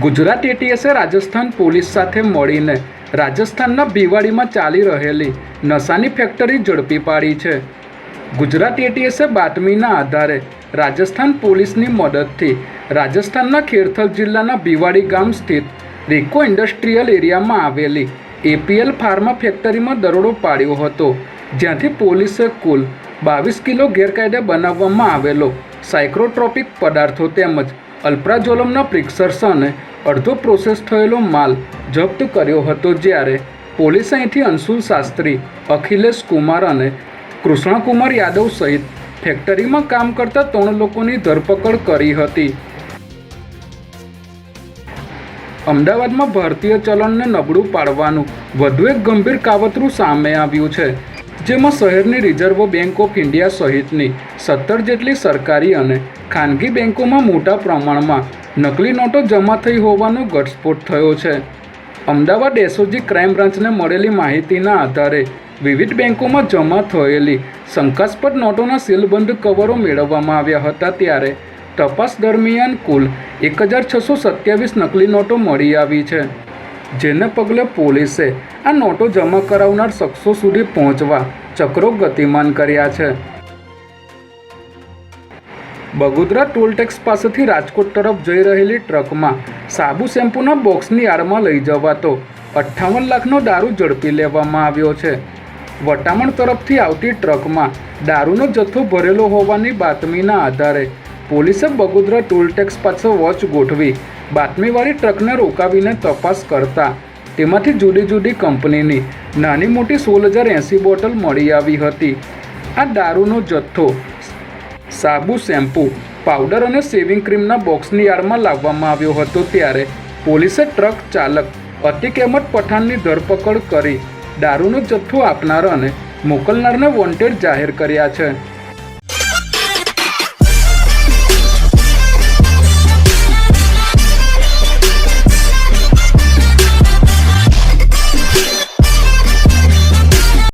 Gujarat એટીએસે Rajasthan police સાથે મળીને રાજસ્થાનના ભીવાડીમાં ચાલી રહેલી નશાની ફેક્ટરી ઝડપી પાડી છે. ગુજરાત એટીએસે બાતમીના આધારે રાજસ્થાન પોલીસની મદદથી રાજસ્થાનના ખેરથલ જિલ્લાના ભીવાડી ગામ સ્થિત રિકો ઇન્ડસ્ટ્રીયલ એરિયામાં આવેલી એપીએલ ફાર્મા ફેક્ટરીમાં દરોડો પાડ્યો હતો, જ્યાંથી પોલીસે કુલ બાવીસ કિલો ગેરકાયદે બનાવવામાં આવેલો સાયક્રોટ્રોપિક પદાર્થો તેમજ અલ્પ્રાઝોલમના પ્રિક્સર્સને અડધો પ્રોસેસ થયેલો માલ જપ્ત કર્યો હતો જ્યારે પોલીસે અહીંથી અંશુલ શાસ્ત્રી, અખિલેશ કુમાર અને કૃષ્ણકુમાર યાદવ સહિત ફેક્ટરીમાં કામ કરતા ત્રણ લોકોની ધરપકડ કરી હતી. અમદાવાદમાં ભારતીય ચલણને નબળું પાડવાનું વધુ એક ગંભીર કાવતરું સામે આવ્યું છે. જેમાં શહેરની રિઝર્વ બેંક ઓફ ઇન્ડિયા સહિતની સત્તર જેટલી સરકારી અને ખાનગી બેંકોમાં મોટા પ્રમાણમાં નકલી નોટો જમા થઈ હોવાનો ઘટસ્ફોટ થયો છે. અમદાવાદ એસઓજી ક્રાઇમ બ્રાન્ચને મળેલી માહિતીના આધારે વિવિધ બેંકોમાં જમા થયેલી શંકાસ્પદ નોટોના સીલબંધ કવરો મેળવવામાં આવ્યા હતા ત્યારે તપાસ દરમિયાન કુલ એક હજાર છસો સત્યાવીસ નકલી નોટો મળી આવી છે. જેને પગલે પોલીસે આ નોટો જમા કરાવનાર શખ્સો સુધી પહોંચવા ચક્રો ગતિમાન કર્યા છે. બગોદરા ટોલટેક્સ પાસેથી રાજકોટ તરફ જઈ રહેલી ટ્રકમાં સાબુ શેમ્પૂના બોક્સની આડમાં લઈ જવાતો અઠ્ઠાવન લાખનો દારૂ ઝડપી લેવામાં આવ્યો છે. વટામણ તરફથી આવતી ટ્રકમાં દારૂનો જથ્થો ભરેલો હોવાની બાતમીના આધારે પોલીસે બગોદરા ટોલટેક્સ પાસે વોચ ગોઠવી બાતમીવાળી ટ્રકને રોકાવીને તપાસ કરતા તેમાંથી જુદી જુદી કંપનીની નાની મોટી સોળ હજાર એંસી બોટલ મળી આવી હતી. આ દારૂનો જથ્થો, સાબુ, શેમ્પૂ, પાવડર અને શેવિંગ ક્રીમના બોક્સની યાર્ડમાં લાવવામાં આવ્યો હતો ત્યારે પોલીસે ટ્રક ચાલક અતિક અહેમદ પઠાણની ધરપકડ કરી દારૂનો જથ્થો આપનાર અને મોકલનારને વોન્ટેડ જાહેર કર્યા છે.